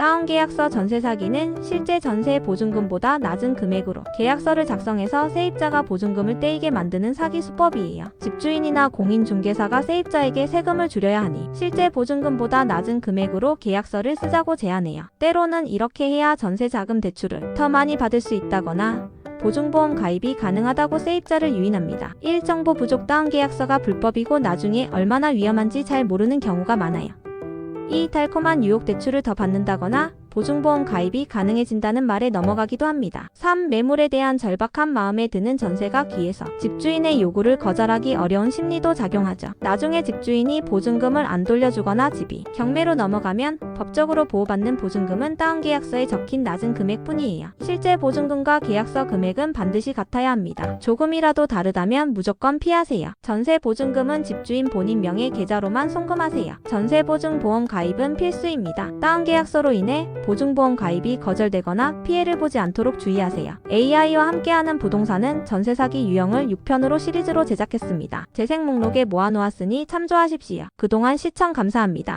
다운 계약서 전세 사기는 실제 전세 보증금보다 낮은 금액으로 계약서를 작성해서 세입자가 보증금을 떼이게 만드는 사기 수법이에요. 집주인이나 공인중개사가 세입자에게 세금을 줄여야 하니 실제 보증금보다 낮은 금액으로 계약서를 쓰자고 제안해요. 때로는 이렇게 해야 전세 자금 대출을 더 많이 받을 수 있다거나 보증보험 가입이 가능하다고 세입자를 유인합니다. 1. 정보 부족 다운 계약서가 불법이고 나중에 얼마나 위험한지 잘 모르는 경우가 많아요. 2. 달콤한 유혹 대출을 더 받는다거나 보증보험 가입이 가능해진다는 말에 넘어가기도 합니다. 3. 매물에 대한 절박한 마음에 드는 전세가 귀해서 집주인의 요구를 거절하기 어려운 심리도 작용하죠. 나중에 집주인이 보증금을 안 돌려주거나 집이 경매로 넘어가면 법적으로 보호받는 보증금은 다운 계약서에 적힌 낮은 금액뿐이에요. 실제 보증금과 계약서 금액은 반드시 같아야 합니다. 조금이라도 다르다면 무조건 피하세요. 전세 보증금은 집주인 본인 명의 계좌로만 송금하세요. 전세 보증 보험 가입은 필수입니다. 다운 계약서로 인해 보증보험 가입이 거절되거나 피해를 보지 않도록 주의하세요. AI와 함께하는 부동산은 전세 사기 유형을 6편으로 시리즈로 제작했습니다. 재생 목록에 모아놓았으니 참조하십시오. 그동안 시청 감사합니다.